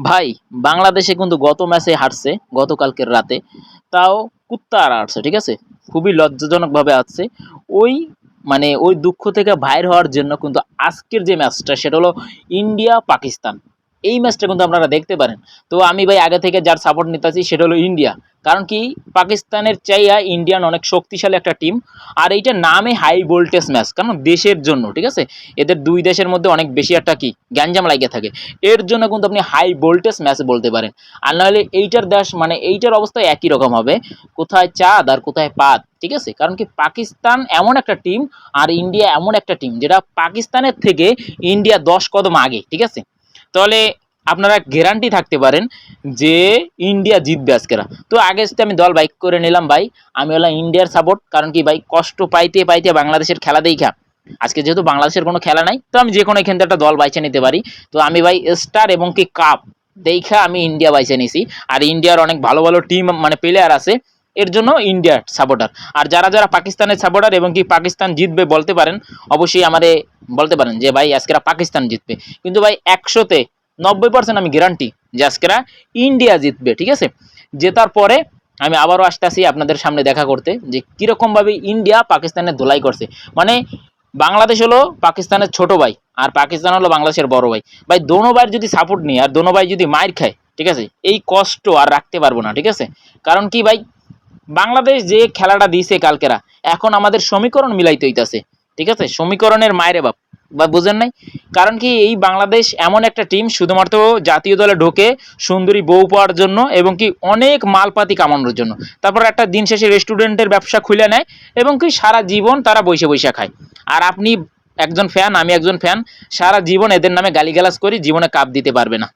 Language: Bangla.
ভাই, বাংলাদেশে কিন্তু গত ম্যাচে হারছে, গতকালকের রাতে। তাও কুত্তা আর হারছে, ঠিক আছে? খুবই লজ্জাজনকভাবে আসছে ওই মানে ওই দুঃখ থেকে বাইর হওয়ার জন্য কিন্তু আজকের যে ম্যাচটা, সেটা হলো ইন্ডিয়া পাকিস্তান এই ম্যাচটা কিন্তু আপনারা দেখতে পারেন। তো আমি ভাই আগে থেকে যার সাপোর্ট নিতেছি, সেটা হলো ইন্ডিয়া কারণ কি? পাকিস্তানের চাইয়া ইন্ডিয়ান অনেক শক্তিশালী একটা টিম আর এইটা নামে হাই ভোল্টেজ ম্যাচ কারণ দেশের জন্য, ঠিক আছে? এদের দুই দেশের মধ্যে অনেক বেশি একটা কি? গ্যাঞ্জাম লাগিয়ে থাকে। এর জন্য কিন্তু আপনি হাই ভোল্টেজ ম্যাচ বলতে পারেন। আর নাহলে এইটার দেশ মানে এইটার অবস্থা একই রকম হবে। কোথায় চাঁদ আর কোথায় পাত ঠিক আছে? কারণ কি? পাকিস্তান এমন একটা টিম আর ইন্ডিয়া এমন একটা টিম যেটা পাকিস্তানের থেকে ইন্ডিয়া দশ কদম আগে, ঠিক আছে? তাহলে আপনারা গ্যারান্টি থাকতে পারেন যে ইন্ডিয়া জিতবে আজকেরা তো আগে থেকে আমি দল বাইক করে নিলাম ভাই, আমি হলাম ইন্ডিয়ার সাপোর্ট কারণ কি ভাই, কষ্ট পাইতে পাইতে বাংলাদেশের খেলা দেখা। আজকে যেহেতু বাংলাদেশের কোনো খেলা নাই, তো আমি যে কোনো এখান থেকে একটা দল বাইছে নিতে পারি। তো আমি ভাই স্টার এবং কি কাপ দেখা আমি ইন্ডিয়া বাইছে নিছি। আর ইন্ডিয়ার অনেক ভালো ভালো টিম মানে প্লেয়ার আছে। এর জন্য ইন্ডিয়ার সাপোর্টার আর যারা যারা পাকিস্তানের সাপোর্টার এবং কি পাকিস্তান জিতবে বলতে পারেন, অবশ্যই আমারে বলতে পারেন যে, ভাই, আজকেরা পাকিস্তান জিতবে। কিন্তু ভাই, একশোতে নব্বই পার্সেন্ট আমি গ্যারান্টি যে, আজকেরা ইন্ডিয়া জিতবে, ঠিক আছে? জেতার পরে আমি আবারও আসতে আসি আপনাদের সামনে দেখা করতে যে, কীরকমভাবে ইন্ডিয়া পাকিস্তানের ধোলাই করছে। মানে বাংলাদেশ হলো পাকিস্তানের ছোট ভাই আর পাকিস্তান হলো বাংলাদেশের বড় ভাই। ভাই, দোনো ভাইয়ের যদি সাপোর্ট নিই আর দোনো ভাই যদি মার খায়, ঠিক আছে? এই কষ্ট আর রাখতে পারব না, ঠিক আছে? কারণ কি ভাই বাংলাদেশ যে খেলাটা দিয়েছে কালকেরা, এখন আমাদের সমীকরণ মিলাইতে হইতাছে, ঠিক আছে? সমীকরণের মায়েরে বাপ, বা বুঝেন নাই? কারণ কি এই বাংলাদেশ এমন একটা টিম শুধুমাত্র জাতীয় দলে ঢোকে, সুন্দরী বউ পাওয়ার জন্য এবং কি অনেক মালপাতি কামানোর জন্য। তারপর একটা দিন শেষে রেস্টুরেন্টের ব্যবসা খুলে নেয় এবং কি সারা জীবন তারা বসে বসে খায়। আর আপনি একজন ফ্যান আমি একজন ফ্যান সারা জীবন এদের নামে গালিগালাজ করি, জীবনে কাপ দিতে পারবে না।